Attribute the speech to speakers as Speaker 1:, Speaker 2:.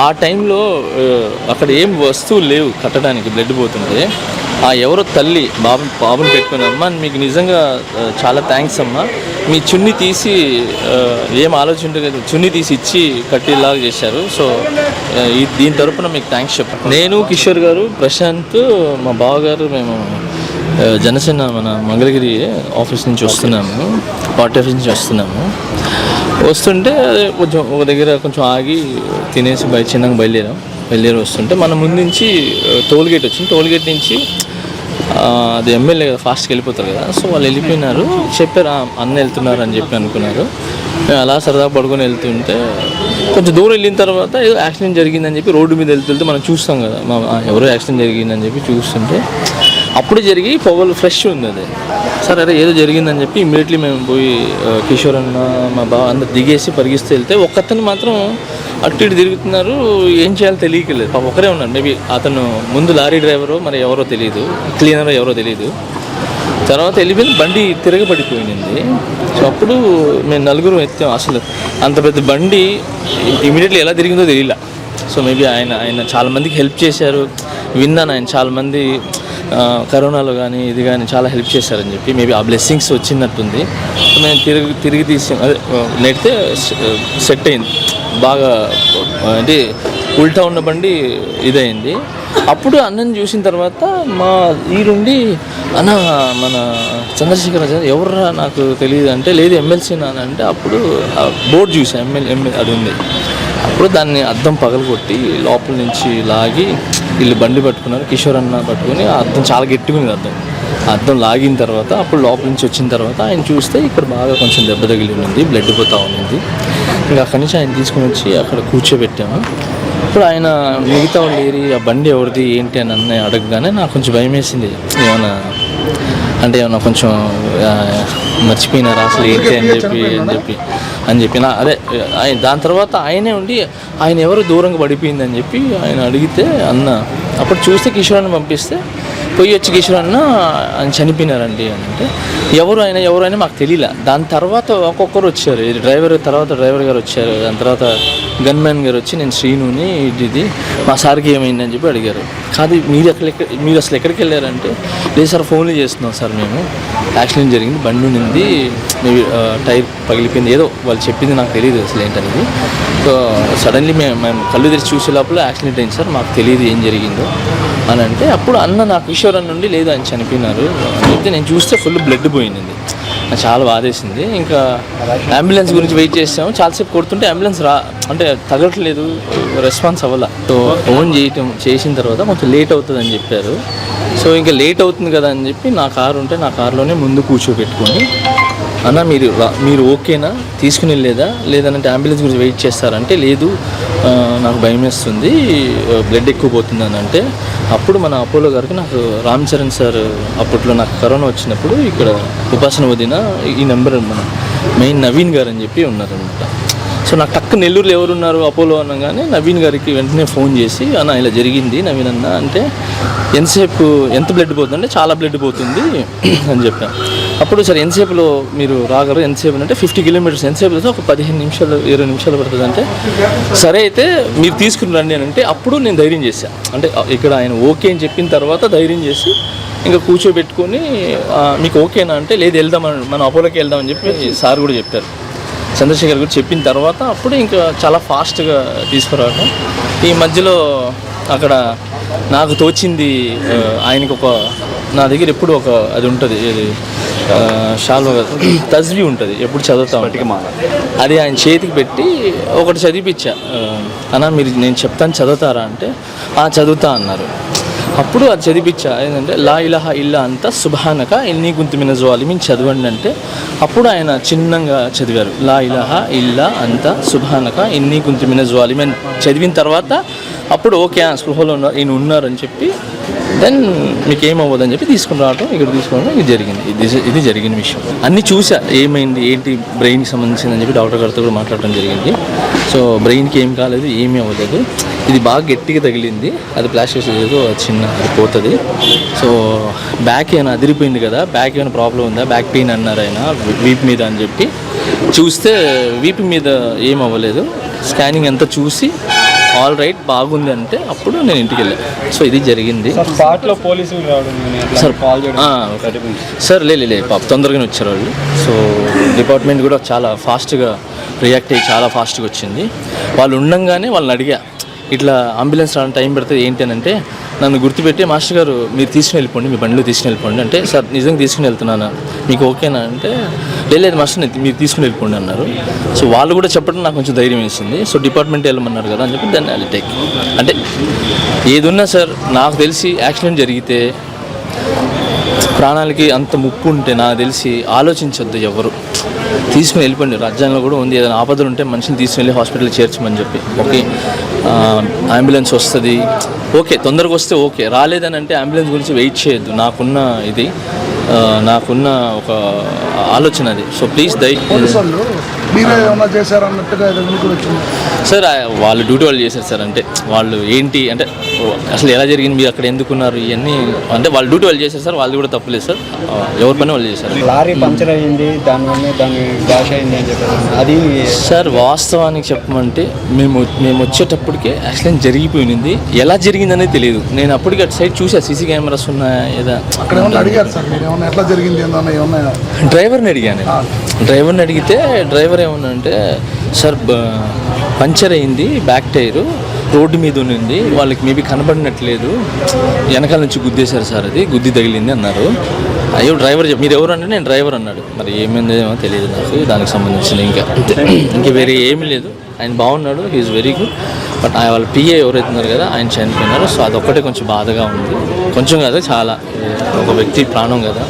Speaker 1: ఆ టైంలో అక్కడ ఏం వస్తువులు లేవు కట్టడానికి బ్లడ్ పోతుంటే. ఆ ఎవరో తల్లి బాబు బాబుని పెట్టుకుని అమ్మ మీకు నిజంగా చాలా థ్యాంక్స్ అమ్మా. మీ చున్ని తీసి ఏం ఆలోచన లేదు. చున్ని తీసి ఇచ్చి కట్టేలాగా చేశారు. సో దీని తరపున మీకు థ్యాంక్స్ చెప్పండి నేను కిషోర్ గారు ప్రశాంత్ మా బావగారు మేము జనసేన మన మంగళగిరి ఆఫీస్ నుంచి వస్తున్నాము. పార్టీ ఆఫీస్ నుంచి వస్తున్నాము. వస్తుంటే అదే కొంచెం ఒక దగ్గర కొంచెం ఆగి తినేసి బయట చిన్నగా బయలుదేరాం. బయలుదేరి వస్తుంటే మన ముందు నుంచి టోల్ గేట్ వచ్చింది. టోల్ గేట్ నుంచి అది ఎమ్మెల్యే కదా ఫాస్ట్కి వెళ్ళిపోతారు కదా. సో వాళ్ళు వెళ్ళిపోయినారు. చెప్పారు "ఆ, అన్న వెళ్తున్నారు అని చెప్పి అనుకున్నారు. మేము అలా సరదా పడుకొని వెళ్తుంటే కొంచెం దూరం వెళ్ళిన తర్వాత ఏదో యాక్సిడెంట్ జరిగిందని చెప్పి రోడ్డు మీద వెళ్తుంటే మనం చూస్తాం కదా. ఎవరో యాక్సిడెంట్ జరిగిందని చెప్పి చూస్తుంటే అప్పుడు జరిగి పొగలు ఫ్రెష్ ఉంది అది సరే అరే ఏదో జరిగిందని చెప్పి ఇమ్మీడియట్లీ మేము పోయి కిషోర్ అన్న మా బావ అందరు దిగేసి పరిగిస్తూ వెళ్తే ఒక్కతను మాత్రం అటు ఇటు తిరుగుతున్నారు. ఏం చేయాలో తెలియకలేదు పాప ఒకరే ఉన్నాడు. మేబీ అతను ముందు లారీ డ్రైవరు మరి ఎవరో తెలియదు క్లీనర్ ఎవరో తెలియదు తర్వాత వెళ్ళిపోయింది. బండి తిరగబడిపోయింది. సో అప్పుడు మేము నలుగురు ఎత్తాం. అసలు అంత పెద్ద బండి ఇమీడియట్లీ ఎలా తిరిగిందో తెలియలే. సో మేబీ ఆయన ఆయన చాలామందికి హెల్ప్ చేశారు. విన్నాను ఆయన చాలామంది కరోనాలో కానీ ఇది కానీ చాలా హెల్ప్ చేశారని చెప్పి మేబీ ఆ బ్లెస్సింగ్స్ వచ్చినట్టుంది. మేము తిరిగి తిరిగి తీసి అదే నెడితే సెట్ అయింది. బాగా అంటే ఉల్టా ఉన్న బండి ఇదైంది అప్పుడు అన్నని చూసిన తర్వాత మా ఈరుండి అన్న మన చంద్రశేఖర్ రాజు ఎవర్రా నాకు తెలియదు అంటే లేదు ఎమ్మెల్సీ అని అంటే అప్పుడు బోర్డు చూసా ఎమ్మెల్యే ఎమ్మెల్యే అది ఉంది. అప్పుడు దాన్ని అద్దం పగలగొట్టి లోపల నుంచి లాగి వీళ్ళు బండి పట్టుకున్నారు కిషోర్ అన్న పట్టుకుని అర్థం చాలా గట్టిగా ఉంది అర్థం అర్థం లాగిన తర్వాత అప్పుడు లోపల నుంచి వచ్చిన తర్వాత ఆయన చూస్తే ఇక్కడ బాగా కొంచెం దెబ్బ తగిలి ఉంది బ్లడ్ పోతా ఉంది ఇంకా అక్కడి నుంచి ఆయన తీసుకొని వచ్చి అక్కడ కూర్చోబెట్టాము. ఇప్పుడు ఆయన మిగతా వాళ్ళు ఏరి ఆ బండి ఎవరిది ఏంటి? అని అన్న అడగగానే నాకు కొంచెం భయం వేసింది. ఏమైనా అంటే ఏమైనా కొంచెం మర్చిపోయినారా అసలు ఏంటి అని చెప్పి అని చెప్పి. అని చెప్పిన అదే ఆయన దాని తర్వాత ఆయనే ఉండి ఆయన ఎవరు దూరంగా పడిపోయింది అని చెప్పి ఆయన అడిగితే అన్న అప్పుడు చూస్తే కిషోరాన్ని పంపిస్తే పోయి వచ్చి కిషోర్ అన్న ఆయన చనిపోయినారండి అని అంటే ఎవరు ఆయన ఎవరు అయినా మాకు తెలియలే. దాని తర్వాత ఒక్కొక్కరు వచ్చారు. డ్రైవర్ తర్వాత డ్రైవర్ గారు వచ్చారు. దాని తర్వాత గన్మ్యాన్ గారు వచ్చి నేను శ్రీనుని ఇది మా సార్కి ఏమైంది అని చెప్పి అడిగారు. కాదు మీరు ఎక్కడ మీరు అసలు ఎక్కడికి వెళ్ళారంటే లేదు సార్ ఫోన్లు చేస్తున్నాం సార్ మేము. యాక్సిడెంట్ జరిగింది బండి ఉండింది Uh, టైర్ పగిలిపోయింది. ఏదో వాళ్ళు చెప్పింది నాకు తెలియదు అసలు ఏంటనేది. సో సడన్లీ మేము మేము కళ్ళు తెరిచి చూసే లోపల యాక్సిడెంట్ అయింది సార్. మాకు తెలియదు ఏం జరిగిందో అని అంటే అప్పుడు అన్న నాకు కిషోర్ అన్న నుండి లేదు అని చనిపోయినారు. చెప్తే నేను చూస్తే ఫుల్ బ్లడ్ పోయింది నాకు చాలా బాధేసింది. ఇంకా అంబులెన్స్ గురించి వెయిట్ చేసాము. చాలాసేపు కొడుతుంటే అంబులెన్స్ రా అంటే తగలట్లేదు. రెస్పాన్స్ అవ్వాల. సో ఫోన్ చేయటం చేసిన తర్వాత కొంచెం లేట్ అవుతుందని చెప్పారు. సో ఇంకా లేట్ అవుతుంది కదా అని చెప్పి నా కారు ఉంటే నా కారులోనే ముందు కూర్చోబెట్టుకొని అన్న మీరు మీరు ఓకేనా? తీసుకుని వెళ్ళేదా? లేదంటే అంబులెన్స్ గురించి వెయిట్ చేస్తారంటే లేదు నాకు భయం వేస్తుంది బ్లడ్ ఎక్కువ పోతుంది అని అంటే అప్పుడు మన అపోలో గారికి నాకు రామ్ చరణ్ సార్ అప్పట్లో నాకు కరోనా వచ్చినప్పుడు ఇక్కడ ఉపాసన వదిన ఈ నెంబర్ మన మెయిన్ నవీన్ గారు అని చెప్పి ఉన్నారనమాట సో నాకు టక్ నెల్లూరులో ఎవరున్నారు అపోలో అనగానే నవీన్ గారికి వెంటనే ఫోన్ చేసి అన్న ఇలా జరిగింది నవీన్ అన్న అంటే ఎంతసేపు ఎంత బ్లడ్ పోతుందంటే చాలా బ్లడ్ పోతుంది అని చెప్పాను అప్పుడు సరే ఎంతసేపులో మీరు రాగలరు? ఎంతసేపు అంటే ఫిఫ్టీ కిలోమీటర్స్. ఎంతసేపు ఒక పదిహేను నిమిషాలు ఇరవై నిమిషాలు పడుతుంది అంటే. సరే అయితే మీరు తీసుకుని రండి అని అంటే అప్పుడు నేను ధైర్యం చేశాను అంటే ఇక్కడ ఆయన ఓకే అని చెప్పిన తర్వాత ధైర్యం చేసి ఇంకా కూర్చోబెట్టుకొని మీకు ఓకేనా అంటే లేదు వెళ్దామని మనం అపోలోకి వెళ్దామని చెప్పి సార్ కూడా చెప్పారు. చంద్రశేఖర్ గారు చెప్పిన తర్వాత అప్పుడు ఇంకా చాలా ఫాస్ట్గా తీసుకురావడం ఈ మధ్యలో అక్కడ నాకు తోచింది ఆయనకు ఒక నా దగ్గర ఎప్పుడు ఒక అది ఉంటుంది షాల్వ తజ్వి ఉంటుంది ఎప్పుడు చదువుతా. అది ఆయన చేతికి పెట్టి ఒకటి చదివిపించా అన్న మీరు నేను చెప్తాను చదువుతారా అంటే "ఆ, చదువుతా అన్నారు. అప్పుడు అది చదివించా ఏంటంటే లా ఇలహ ఇల్లా అంతా సుభానక ఎన్ని గుంతుమిన జోలిమిన్ చదవండి అంటే అప్పుడు ఆయన చిన్నంగా చదివారు. లా ఇలహ ఇల్లా అంతా సుభానక ఎన్ని గుంతుమిన జోలిమిన్ చదివిన తర్వాత అప్పుడు ఓకే ఆ స్పృహలో ఉన్నారు ఈయన ఉన్నారని చెప్పి దెన్ మీకు ఏమవ్వదని చెప్పి తీసుకుని రావటం ఇక్కడ తీసుకోవడం ఇది జరిగింది. ఇది ఇది జరిగిన విషయం. అన్నీ చూసా ఏమైంది ఏంటి బ్రెయిన్కి సంబంధించింది అని చెప్పి డాక్టర్ గారితో కూడా మాట్లాడడం జరిగింది. సో బ్రెయిన్కి ఏం కాలేదు ఏమీ అవ్వలేదు. ఇది బాగా గట్టిగా తగిలింది. అది ప్లాస్టిక్ ఏదో చిన్న అది పోతుంది. సో బ్యాక్ ఏమైనా అదిరిపోయింది కదా బ్యాక్ ఏమైనా ప్రాబ్లం ఉందా బ్యాక్ పెయిన్ అన్నారు ఆయన వీప్ మీద అని చెప్పి. చూస్తే వీపు మీద ఏం అవ్వలేదు స్కానింగ్ అంతా చూసి ఆల్ రైట్ బాగుంది అంటే అప్పుడు నేను ఇంటికి వెళ్ళాను సో ఇది జరిగింది. సార్ సార్ లే లే, లే పాప తొందరగానే వచ్చారు వాళ్ళు. సో డిపార్ట్మెంట్ కూడా చాలా ఫాస్ట్గా రియాక్ట్ అయ్యి చాలా ఫాస్ట్గా వచ్చింది. వాళ్ళు ఉండంగానే వాళ్ళని అడిగా ఇట్లా అంబులెన్స్ రావడం టైం పడుతుంది ఏంటి అని అంటే నన్ను గుర్తుపెట్టి మాస్టర్ గారు మీరు తీసుకుని వెళ్ళిపోండి మీ బండిలో తీసుకుని వెళ్ళిపోండి అంటే సార్ నిజంగా తీసుకుని వెళ్తున్నాను? మీకు ఓకేనా? అంటే లేదు మాస్టర్ నేను- మీరు తీసుకుని వెళ్ళిపోండి అన్నారు. సో వాళ్ళు కూడా చెప్పడం నాకు కొంచెం ధైర్యం వేసింది. సో డిపార్ట్మెంట్ వెళ్ళమన్నారు కదా అని చెప్పి దాన్ని అది టేక్ అంటే ఏదున్నా సార్ నాకు తెలిసి యాక్సిడెంట్ జరిగితే ప్రాణాలకి అంత ముప్పు ఉంటే నాకు తెలిసి ఆలోచించొద్దు ఎవరు. తీసుకుని వెళ్ళిపోండి. రాజ్యాంగంలో కూడా ఉంది. ఏదైనా ఆపదలు ఉంటే మనిషిని తీసుకుని వెళ్ళి హాస్పిటల్కి చేర్చమని చెప్పి. ఓకే. అంబులెన్స్ వస్తుంది. ఓకే. తొందరగా వస్తే ఓకే. రాలేదని అంటే అంబులెన్స్ గురించి వెయిట్ చేయొద్దు. నాకున్న ఇది నాకున్న ఒక ఆలోచన అది. సో ప్లీజ్ దయ
Speaker 2: మీరే ఏమన్నా వచ్చింది.
Speaker 1: సార్ వాళ్ళు డ్యూటీ వాళ్ళు చేశారు సార్ అంటే వాళ్ళు ఏంటి అంటే ఓ, అసలు ఎలా జరిగింది మీరు అక్కడ ఎందుకున్నారు ఇవన్నీ అంటే వాళ్ళు డ్యూటీ వాళ్ళు చేశారు సార్ వాళ్ళు కూడా తప్పులేదు సార్. ఎవరి పని వాళ్ళు చేశారు?
Speaker 3: లారీ పంచర్ అయ్యింది దానివల్ల దాని డాష్ అయింది అని చెప్పారు. అది
Speaker 1: సార్ వాస్తవానికి చెప్పమంటే మేము మేము వచ్చేటప్పటికే యాక్సిడెంట్ జరిగిపోయింది. ఎలా జరిగిందనేది తెలియదు నేను అప్పటికి అటు సైడ్ చూసా సీసీ కెమెరాస్ ఉన్నాయా ఏదా.
Speaker 2: అక్కడ ఏమన్నా అడిగారు సార్ మీరు? ఏమన్నా ఎట్లా జరిగింది ఏమన్నా?
Speaker 1: డ్రైవర్ని అడిగాను. డ్రైవర్ని అడిగితే డ్రైవర్ ఏమన్నా అంటే సార్ పంచర్ అయింది బ్యాక్ టైరు రోడ్డు మీద ఉన్నింది వాళ్ళకి మేబీ కనబడినట్లేదు వెనకాల నుంచి గుద్దేశారు సార్ అది గుద్ది తగిలింది అన్నారు. అయ్యో డ్రైవర్ మీరు ఎవరు అంటే నేను డ్రైవర్ అన్నాడు. మరి ఏమైందో ఏమో తెలియదు నాకు దానికి సంబంధించిన ఇంకా. ఇంకా వేరే ఏమీ లేదు. ఆయన బాగున్నాడు హీఈస్ వెరీ గుడ్. బట్ ఆయన వాళ్ళ పిఏ ఎవరైతే ఉన్నారు కదా ఆయన చనిపోయినారు. సో అదొక్కటే కొంచెం బాధగా ఉంది. కొంచెం కాదు చాలా. ఒక వ్యక్తి ప్రాణం కదా.